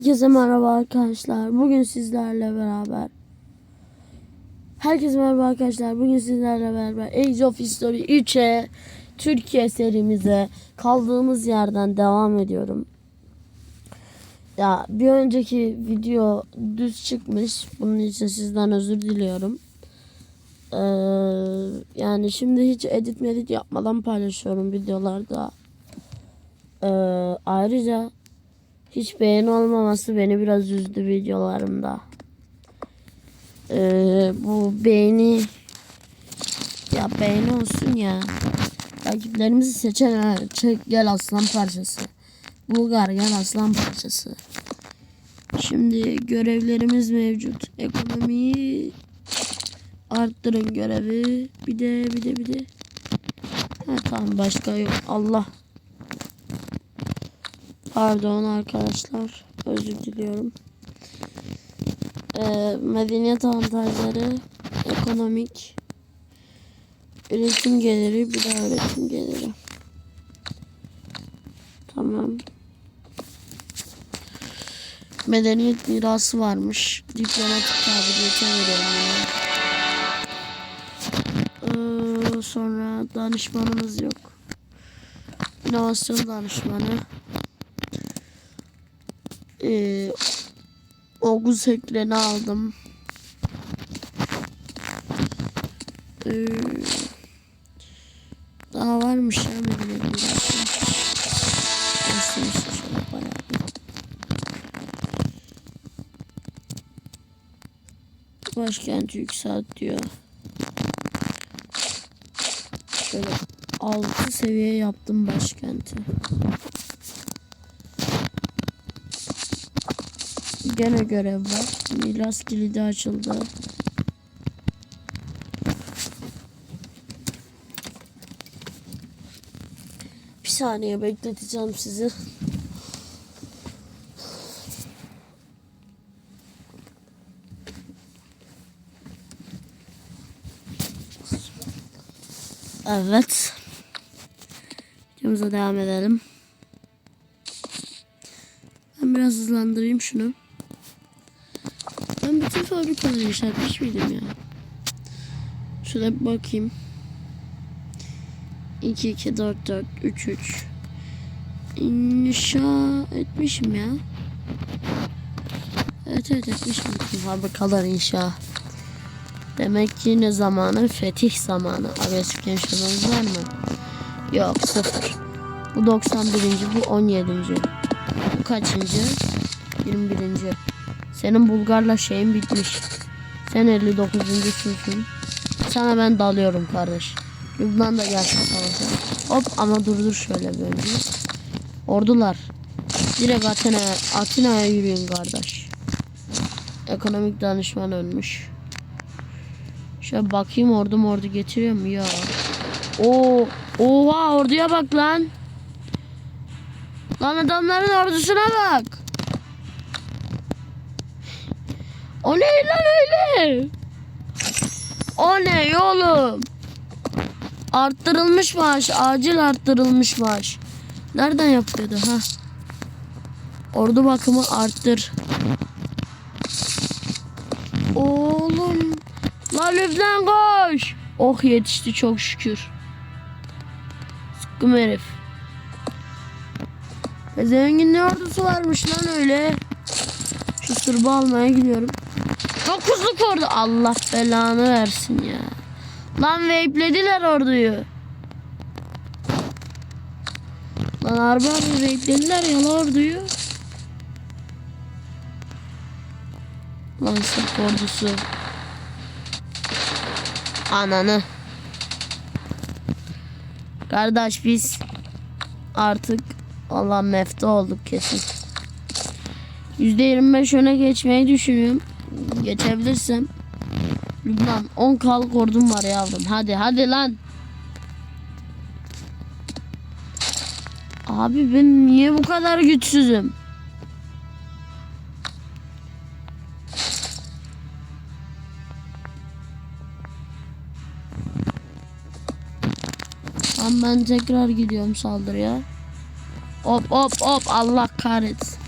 Herkese merhaba arkadaşlar. Bugün sizlerle beraber Herkese merhaba arkadaşlar. Bugün sizlerle beraber Age of History 3'e Türkiye serimize kaldığımız yerden devam ediyorum. Ya bir önceki video düz çıkmış. Bunun için sizden özür diliyorum. Ee, yani şimdi hiç edit medit yapmadan paylaşıyorum videolarda. Ee, ayrıca hiç beğeni olmaması beni biraz üzdü videolarımda. Ee, bu beğeni ya beğeni olsun ya. Rakiplerimizi seçen çek gel aslan parçası. Bulgar gel aslan parçası. Şimdi görevlerimiz mevcut. Ekonomiyi arttırın görevi. Bir de bir de bir de. Ha, tamam başka yok. Allah. Pardon arkadaşlar. Özür diliyorum. Ee, medeniyet avantajları, ekonomik, üretim geliri, bir daha üretim geliri. Tamam. Medeniyet mirası varmış. Diplomatik kabiliyete verelim. Ee, sonra danışmanımız yok. İnovasyon danışmanı. Ee, Oguz ekranı aldım. Ee, daha varmış ya bir. Başkenti yükselt diyor. Şöyle 6 seviye yaptım başkenti. Gene görev var. Miras kilidi açıldı. Bir saniye bekleteceğim sizi. Evet. Videomuza devam edelim. Ben biraz hızlandırayım şunu. Bütün fabrikaları inşa etmiş miydim ya? Şöyle bir bakayım. 2 2 4 4 3 3 İnşa etmişim ya. Evet evet etmişim bütün fabrikalar inşa. Demek ki ne zamanı? Fetih zamanı. Agresif gençlerimiz var mı? Yok sıfır. Bu 91. bu 17. Bu kaçıncı? 21. Senin Bulgarla şeyin bitmiş. Sen 59. susun. Sana ben dalıyorum kardeş. Lübnan da gelsin savaşa. Hop ama durdur şöyle önce. Ordular. Direkt Atina'ya Atina'ya yürüyün kardeş. Ekonomik danışman ölmüş. Şöyle bakayım ordu ordu getiriyor mu ya? Oo, oha orduya bak lan. Lan adamların ordusuna bak. O ne lan öyle? O ne oğlum? Arttırılmış maaş. Acil arttırılmış maaş. Nereden yapıyordu ha? Ordu bakımı arttır. Oğlum. Lan Lübnan koş. Oh yetişti çok şükür. Sıkkım herif. Ve zengin ne ordusu varmış lan öyle. Şu sırbı almaya gidiyorum. Dokuzluk ordu. Allah belanı versin ya. Lan vape'lediler orduyu. Lan harbi harbi vape'lediler ya orduyu. Lan sırp ordusu. Ananı. Kardeş biz artık Allah mefta olduk kesin. %25 öne geçmeyi düşünüyorum. Geçebilirsem. Lübnan 10 kalık ordum var yavrum. Hadi hadi lan. Abi ben niye bu kadar güçsüzüm? Tamam ben tekrar gidiyorum saldırıya. Hop hop hop Allah kahretsin.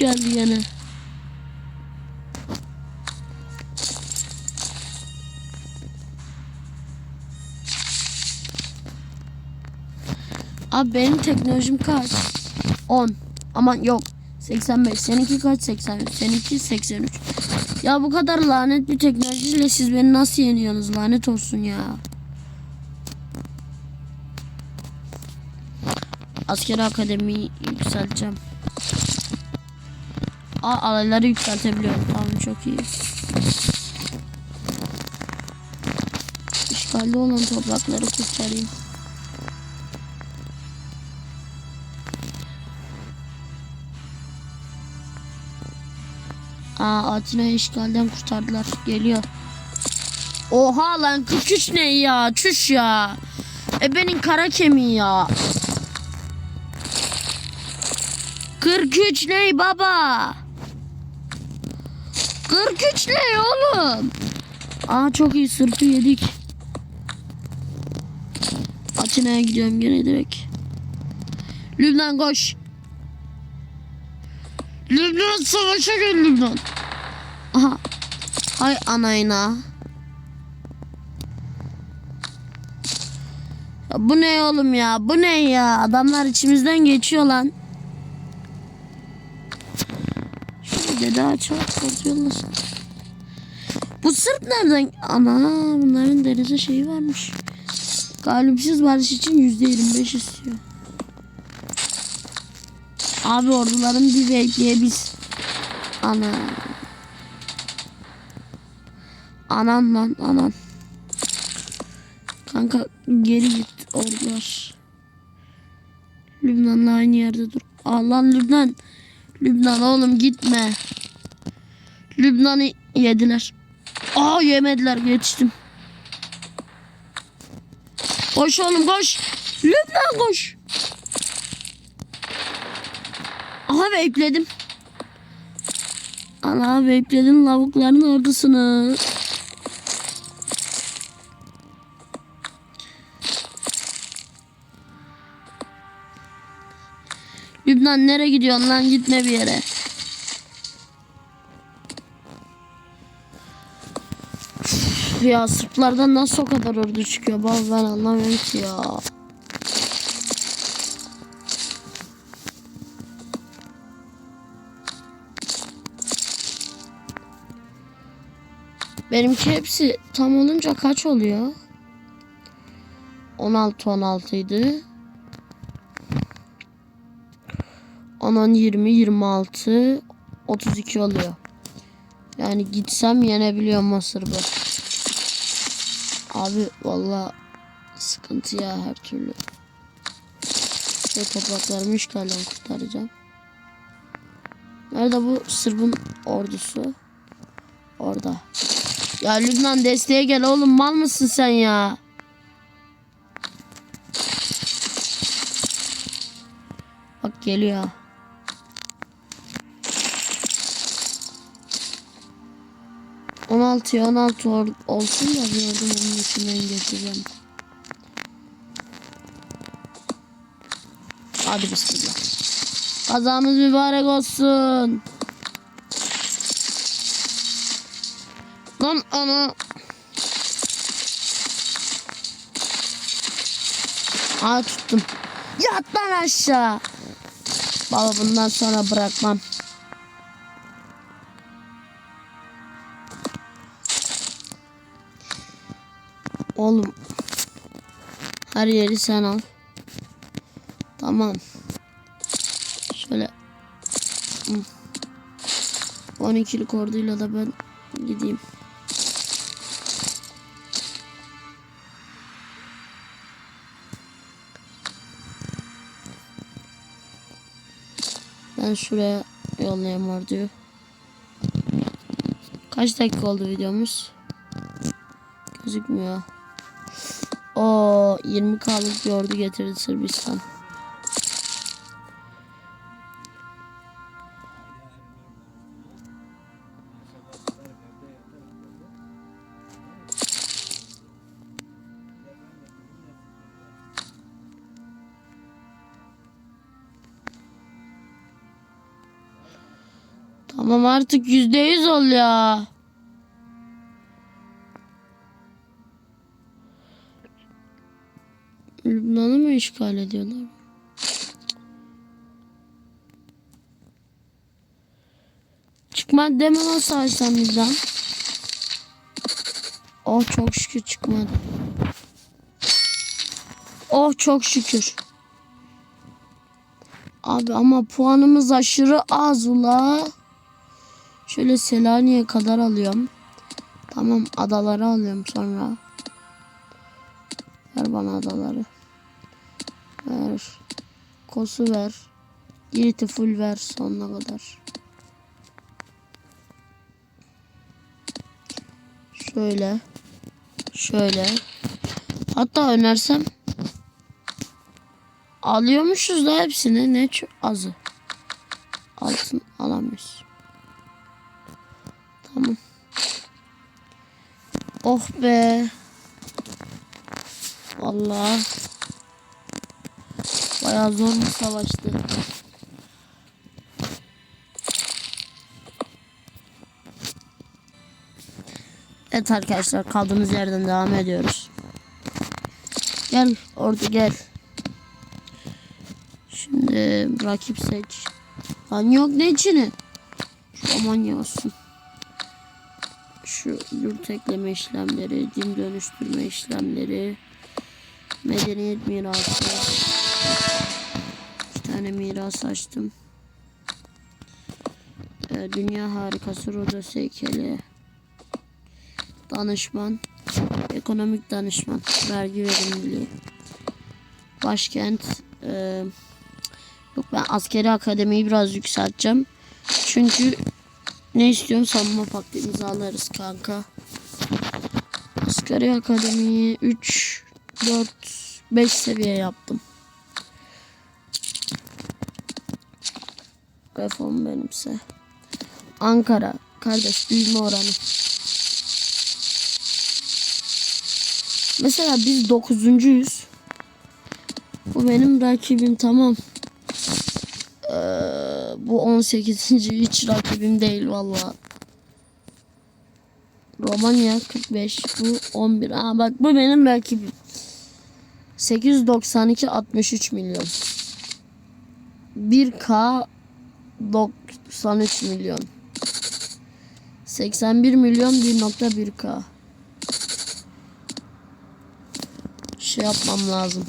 Geldi yine. Abi benim teknolojim kaç? 10. Aman yok. 85. Seninki kaç? 83. Seninki 83. Ya bu kadar lanet bir teknolojiyle siz beni nasıl yeniyorsunuz? Lanet olsun ya. Askeri akademiyi yükselteceğim. Aa alayları yükseltebiliyorum. Tamam çok iyi. İşgalde olan toprakları kurtarayım. Aa Atina'yı işgalden kurtardılar. Geliyor. Oha lan 43 ne ya? Çüş ya. E benim kara kemiği ya. 43 ne baba? 43 ne oğlum? Aa çok iyi sırtı yedik. Atina'ya gidiyorum gene direkt. Lübnan koş. Lübnan savaşa gel Lübnan. Aha. Hay anayına. Ya bu ne oğlum ya? Bu ne ya? Adamlar içimizden geçiyor lan. Dede açar. Yollasın. Bu sırt nereden? Ana bunların denize şeyi varmış. Galipsiz barış için yüzde yirmi beş istiyor. Abi orduların bir bekliye biz. Ana. Anan lan anan. Kanka geri git ordular. Lübnan'la aynı yerde dur. Aa lan Lübnan. Lübnan oğlum gitme. Lübnan'ı yediler. Aa yemediler geçtim. Koş oğlum koş. Lübnan koş. Aha vape'ledim. Ana vape'ledim lavukların ordusunu. Lübnan nereye gidiyorsun lan gitme bir yere. Üf, Ya Sırplardan nasıl o kadar ordu çıkıyor baba ben anlamıyorum ki ya. Benimki hepsi tam olunca kaç oluyor? 16 16 idi. 10 10 20 26 32 oluyor. Yani gitsem yenebiliyorum Mısır'ı. Abi valla sıkıntı ya her türlü. Ve topraklarımı işgalden kurtaracağım. Nerede bu Sırbın ordusu? Orada. Ya Lübnan desteğe gel oğlum mal mısın sen ya? Bak geliyor. On altıya on altı or- olsun da ordum onun içinden geçeceğim. Hadi bismillah. Kazamız mübarek olsun. Lan ana. Aa tuttum. Yat lan aşağı. Baba bundan sonra bırakmam. Oğlum. Her yeri sen al. Tamam. Şöyle. Hı. 12'lik orduyla da ben gideyim. Ben şuraya yollayayım orduyu. Kaç dakika oldu videomuz? Gözükmüyor. O 20k'lık bir ordu getirdi Sırbistan. Tamam artık yüzde yüz ol ya. İşgal ediyorlar? Çıkmadı deme lan savaştan bizden. Oh çok şükür çıkmadı. Oh çok şükür. Abi ama puanımız aşırı az ula. Şöyle Selanik'e kadar alıyorum. Tamam adaları alıyorum sonra. Ver bana adaları. Ver. Kosu ver. Girit'i full ver sonuna kadar. Şöyle. Şöyle. Hatta önersem alıyormuşuz da hepsini. Ne azı. Altın alamıyoruz. Tamam. Oh be. Vallahi bayağı zor bir savaştı. Evet arkadaşlar kaldığımız yerden devam ediyoruz. Gel orada gel. Şimdi rakip seç. Lan yok ne içini? Şu aman olsun. Şu yurt ekleme işlemleri, din dönüştürme işlemleri, medeniyet mirası. İki tane miras açtım. Ee, dünya harikası Rodos heykeli. Danışman, ekonomik danışman, vergi verimliliği. Başkent, e, yok ben askeri akademiyi biraz yükselteceğim. Çünkü ne istiyorsun savunma paktı imzalarız kanka. Askeri akademiyi 3, 4, 5 seviye yaptım. Reform benimse. Ankara kardeş büyüme oranı. Mesela biz dokuzuncuyuz. Bu benim rakibim tamam. Ee, bu 18. hiç rakibim değil valla. Romanya 45 bu 11. Aa bak bu benim rakibim. 892 63 milyon. 1K 93 milyon. 81 milyon 1.1K. Şey yapmam lazım.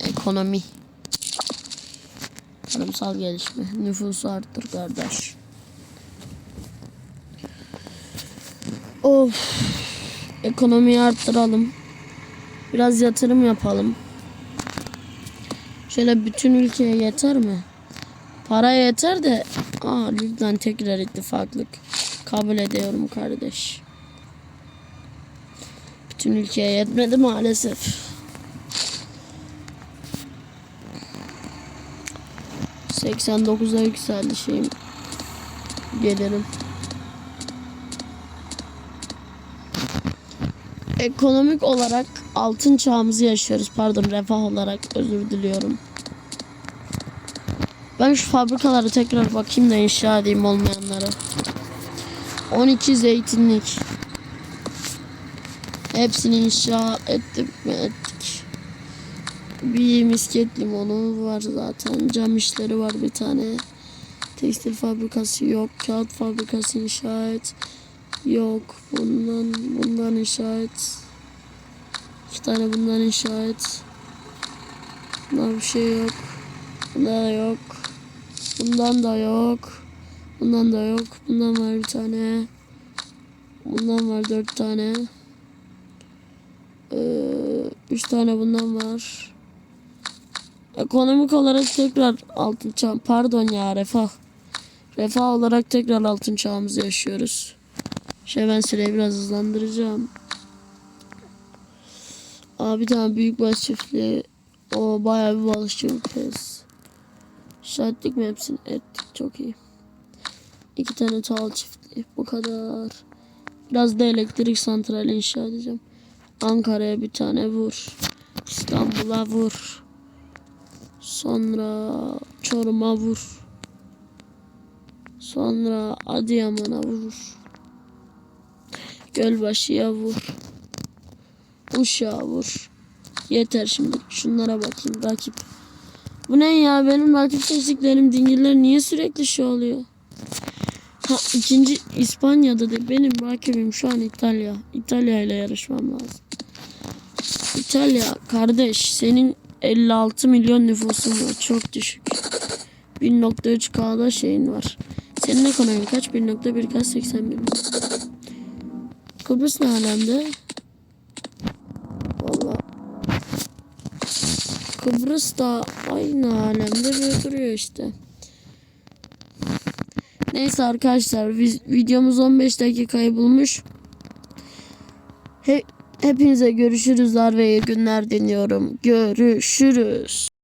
Ekonomi. Tarımsal gelişme. Nüfusu arttır kardeş. Of. Ekonomiyi arttıralım. Biraz yatırım yapalım. Şöyle bütün ülkeye yeter mi? Para yeter de aa Lübnan tekrar ittifaklık. Kabul ediyorum kardeş. Bütün ülkeye yetmedi maalesef. 89'a yükseldi şeyim. Gelirim. Ekonomik olarak altın çağımızı yaşıyoruz. Pardon refah olarak özür diliyorum. Ben şu fabrikaları tekrar bakayım da inşa edeyim olmayanları. 12 zeytinlik. Hepsini inşa ettik mi ettik. Bir misket limonu var zaten. Cam işleri var bir tane. Tekstil fabrikası yok. Kağıt fabrikası inşa et. Yok. Bundan bundan inşa et. İki tane bundan inşa et. Bundan bir şey yok. Bunda da yok. Bundan da yok. Bundan da yok. Bundan var bir tane. Bundan var dört tane. Ee, üç tane bundan var. Ekonomik olarak tekrar altın çağ pardon ya refah. Refah olarak tekrar altın çağımızı yaşıyoruz. Şey ben süreyi biraz hızlandıracağım. Bir tane büyük baş çiftliği. O bayağı bir balıkçı ülkesi. İşaretlik mi hepsini? Ettik çok iyi. İki tane tal çiftliği. Bu kadar. Biraz da elektrik santrali inşa edeceğim. Ankara'ya bir tane vur. İstanbul'a vur. Sonra Çorum'a vur. Sonra Adıyaman'a vur. Gölbaşı'ya vur. Uşak'a vur. Yeter şimdi. Şunlara bakayım rakip. Bu ne ya benim rakip seçtiklerim dingiller niye sürekli şey oluyor? Ha ikinci İspanya'da da benim rakibim şu an İtalya. İtalya ile yarışmam lazım. İtalya kardeş senin 56 milyon nüfusun var. Çok düşük. 1.3K'da şeyin var. Senin ekonomin kaç? 1.1 kaç? 81 mi? Kıbrıs ne alemde? Valla. Kıbrıs da aynı alemde böyle duruyor işte. Neyse arkadaşlar videomuz 15 dakikayı bulmuş. He, hepinize görüşürüz ve iyi günler diliyorum. Görüşürüz.